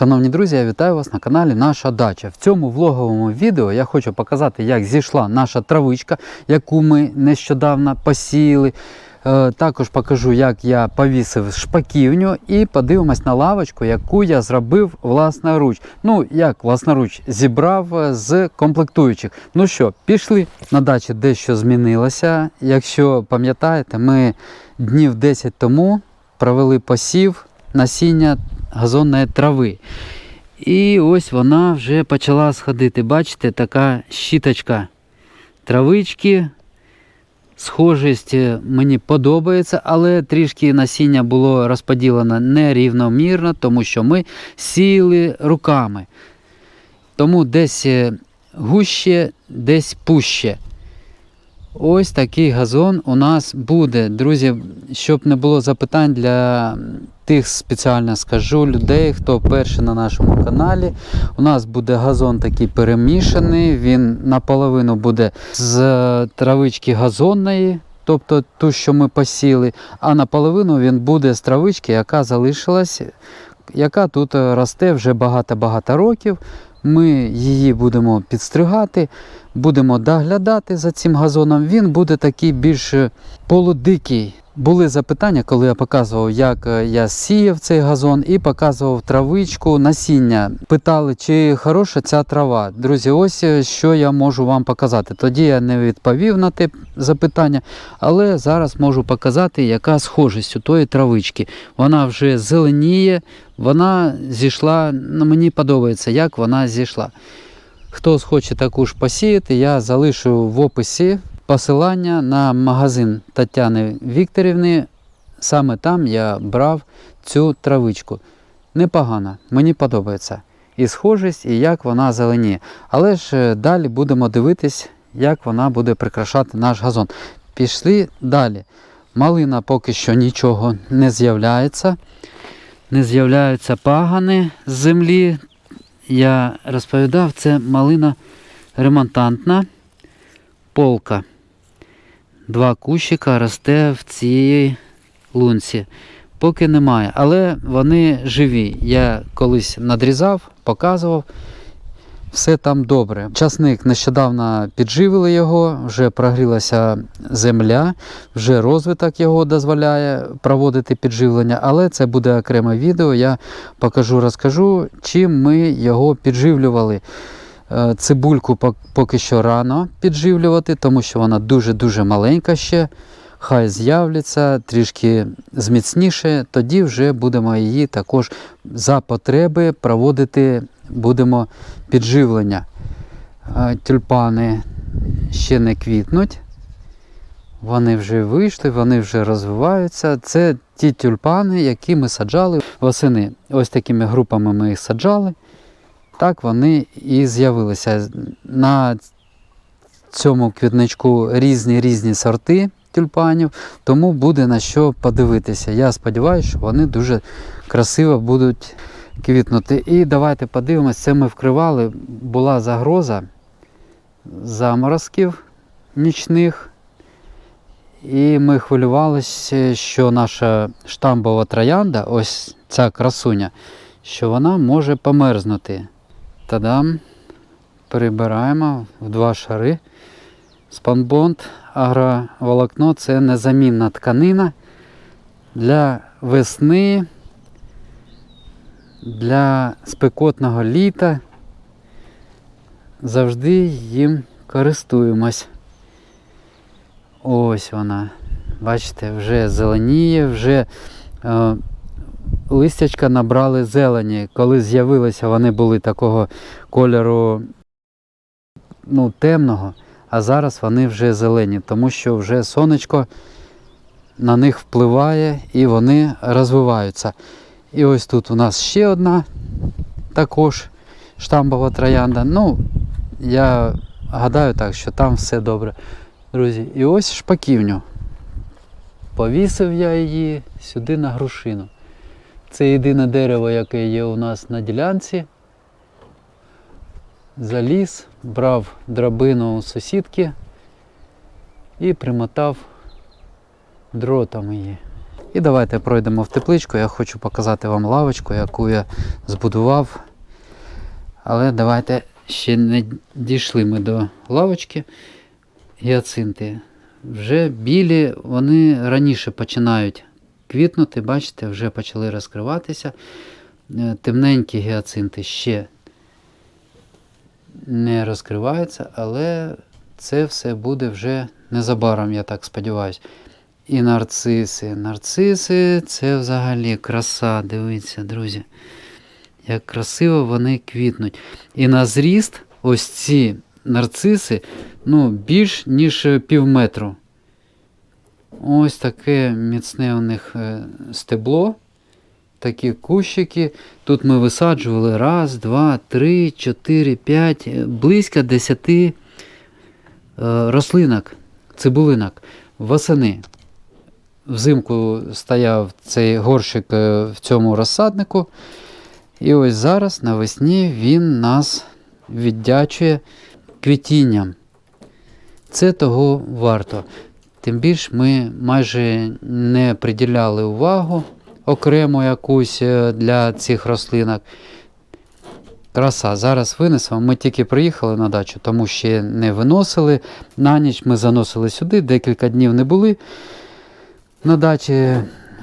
Шановні друзі, я вітаю вас на каналі Наша Дача. В цьому влоговому відео я хочу показати, як зійшла наша травичка, яку ми нещодавно посіяли. Е, Також покажу, як я повісив шпаківню і подивимось на лавочку, яку я зробив власноруч. Ну, як власноруч зібрав е, з комплектуючих. Ну що, пішли. На дачі дещо змінилося. Якщо пам'ятаєте, ми днів 10 тому провели посів насіння газонної трави. І ось вона вже почала сходити. Бачите, така щіточка травички. Схожість е, мені подобається, але трішки насіння було розподілено нерівномірно, тому що ми сіяли руками. Тому десь е, гуще, десь пуще. Ось такий газон у нас буде. Друзі, щоб не було запитань для тих спеціально скажу людей, хто перший на нашому каналі. У нас буде газон такий перемішаний, він наполовину буде з травички газонної, тобто ту, що ми посіли, а наполовину він буде з травички, яка залишилась, яка тут росте вже багато-багато років. Ми її будемо підстригати, будемо доглядати за цим газоном. Він буде такий більш полудикий. Були запитання, коли я показував, як е, я сіяв цей газон і показував травичку, насіння. Питали, чи хороша ця трава. Друзі, ось е, що я можу вам показати. Тоді я не відповів на те запитання, але зараз можу показати, яка схожість у тої травички. Вона вже зеленіє, вона зійшла. Ну, мені подобається, як вона зійшла. Хто схоче таку ж посіяти, я залишу в описі посилання на магазин Тетяни Вікторівни. Саме там я брав цю травичку. Непогано, мені подобається. І схожість, і як вона зеленіє. Але ж е, далі будемо дивитись, як вона буде прикрашати наш газон. Пішли далі. Малина поки що нічого не з'являється. Не з'являються пагани з землі. Я розповідав, це малина ремонтантна полка. Два кущика росте в цій лунці. Поки немає, але вони живі. Я колись надрізав, показував. Все там добре. Часник нещодавно підживили його, вже прогрілася земля, вже розвиток його дозволяє проводити підживлення, але це буде окреме відео. Я покажу, розкажу, чим ми його підживлювали. Е, Цибульку поки що рано підживлювати, тому що вона дуже-дуже маленька ще. Хай з'являться трішки зміцніше, тоді вже будемо її також за потреби проводити будемо підживлення. Е, Тюльпани ще не квітнуть. Вони вже вийшли, вони вже розвиваються. Це ті тюльпани, які ми саджали восени. Ось такими групами ми їх саджали. Так вони і з'явилися. На цьому квітничку різні різні сорти тюльпанів, тому буде на що подивитися. Я сподіваюся, що вони дуже красиво будуть квітнути. І давайте подивимось, це ми вкривали, була загроза заморозків нічних. І ми хвилювалися, що наша штамбова троянда, ось ця красуня, що вона може померзнути. Тадам. Перебираємо в два шари. Спанбонд, агроволокно це незамінна тканина для весни, для спекотного літа. Завжди їм користуємось. Ось вона. Бачите, вже зеленіє, вже е, листячка набрали зелені. Коли з'явилися, вони були такого кольору ну, темного, а зараз вони вже зелені, тому що вже сонечко на них впливає і вони розвиваються. І ось тут у нас ще одна також штамбова троянда. Ну, я гадаю так, що там все добре. Друзі, і ось шпаківню. Повісив я її сюди на грушину. Це єдине дерево, яке є у нас на ділянці. Заліз, брав драбину у сусідки і примотав дротом її. І давайте пройдемо в тепличку. Я хочу показати вам лавочку, яку я збудував. Але давайте ще не дійшли ми до лавочки. Гіацинти. Вже білі, вони раніше починають квітнути, бачите, вже почали розкриватися. Е, Темненькі гіацинти ще не розкриваються, але це все буде вже незабаром, я так сподіваюся. І нарциси. Нарциси це взагалі краса. Дивіться, друзі. Як красиво вони квітнуть. І на зріст ось ці нарциси ну, більш ніж пів метру. Ось таке міцне у них е, стебло. Такі кущики. Тут ми висаджували раз, два, три, чотири, п'ять, е, близько десяти е, рослинок, цибулинок восени. Взимку стояв цей горщик в цьому розсаднику. І ось зараз навесні він нас віддячує квітінням. Це того варто. Тим більш ми майже не приділяли увагу окремо якусь е, для цих рослинок. Краса. Зараз винесемо. Ми тільки приїхали на дачу, тому ще не виносили. На ніч ми заносили сюди, декілька днів не були. На дачі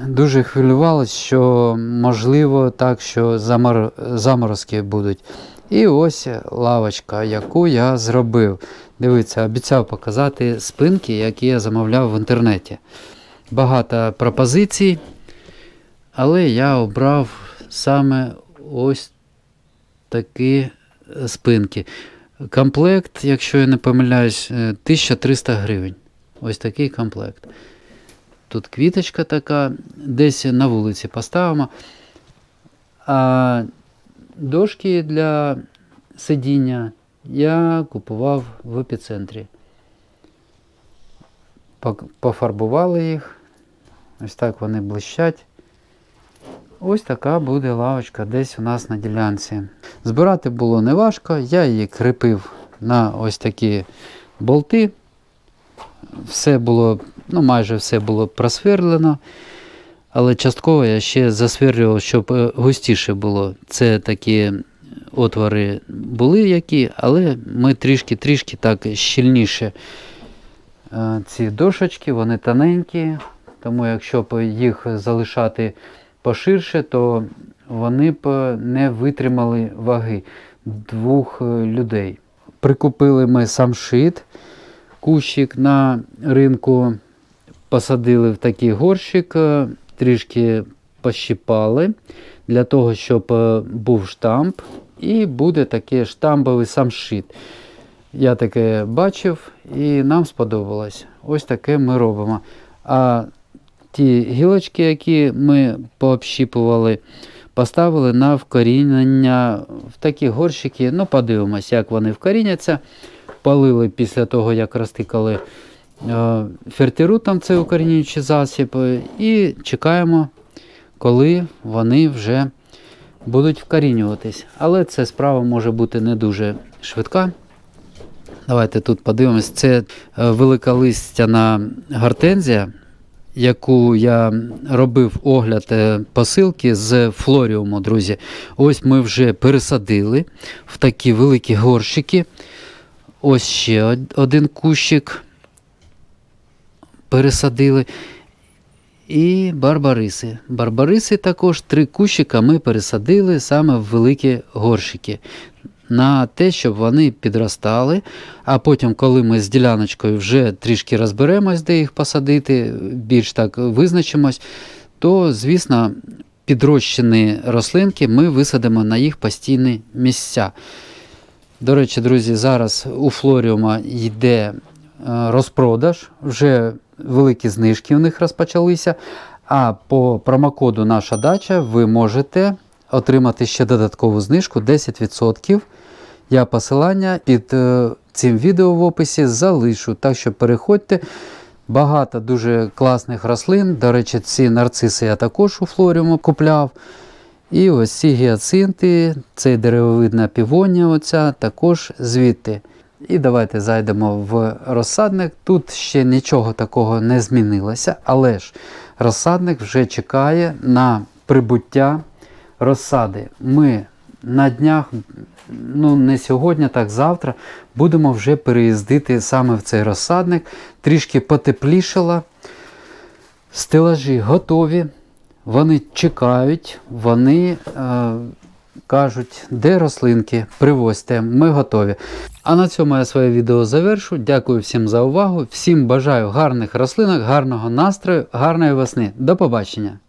дуже хвилювалися, що можливо так, що замор... заморозки будуть. І ось лавочка, яку я зробив. Дивіться, обіцяв показати спинки, які я замовляв в інтернеті. Багато пропозицій, але я обрав саме ось такі спинки. Комплект, якщо я не помиляюсь, е, 1300 гривень. Ось такий комплект. Тут квіточка така, десь на вулиці поставимо. А дошки для сидіння я купував в епіцентрі. Пофарбували їх. Ось так вони блищать. Ось така буде лавочка десь у нас на ділянці. Збирати було неважко, я її кріпив на ось такі болти. Все було, ну майже все було просверлено. Але частково я ще засверлював, щоб е, густіше було. Це такі отвори були які, але ми трішки-трішки так щільніше. Е, Ці дошечки, вони тоненькі, тому якщо б їх залишати поширше, то вони б не витримали ваги двох е, людей. Прикупили ми самшит, кущик на ринку, посадили в такий горщик, трішки пощипали для того, щоб е, був штамп, і буде такий штамбовий самшит. Я таке бачив і нам сподобалось. Ось таке ми робимо. А ті гілочки, які ми пообщіпували, поставили на вкорінення в такі горщики. Ну, подивимось, як вони вкоріняться. Полили після того, як розтикали фертирутом цей укорінюючий засіб, е, і чекаємо, коли вони вже будуть вкорінюватись. Але ця справа може бути не дуже швидка. Давайте тут подивимось. Це е, великолистяна гортензія, яку я робив огляд е, посилки з флоріуму, друзі. Ось ми вже пересадили в такі великі горщики. Ось ще один кущик пересадили. І барбариси. Барбариси також три кущика ми пересадили саме в великі горщики. На те, щоб вони підростали. А потім, коли ми з діляночкою вже трішки розберемось, де їх посадити, більш так визначимось, то, звісно, підрощені рослинки ми висадимо на їх постійні місця. До речі, друзі, зараз у Флоріума йде е, розпродаж, вже великі знижки у них розпочалися. А по промокоду Наша дача ви можете отримати ще додаткову знижку 10%. Я посилання під е, цим відео в описі залишу. Так що переходьте. Багато дуже класних рослин. До речі, ці нарциси я також у флоріуму купляв. І ось ці гіацинти, цей деревовидна півонія, оця також звідти. І давайте зайдемо в розсадник. Тут ще нічого такого не змінилося, але ж розсадник вже чекає на прибуття розсади. Ми на днях, ну не сьогодні, так завтра, будемо вже переїздити саме в цей розсадник. Трішки потеплішало. Стелажі готові, вони чекають, вони е, кажуть, де рослинки, привозьте, ми готові. А на цьому я своє відео завершу. Дякую всім за увагу. Всім бажаю гарних рослинок, гарного настрою, гарної весни. До побачення!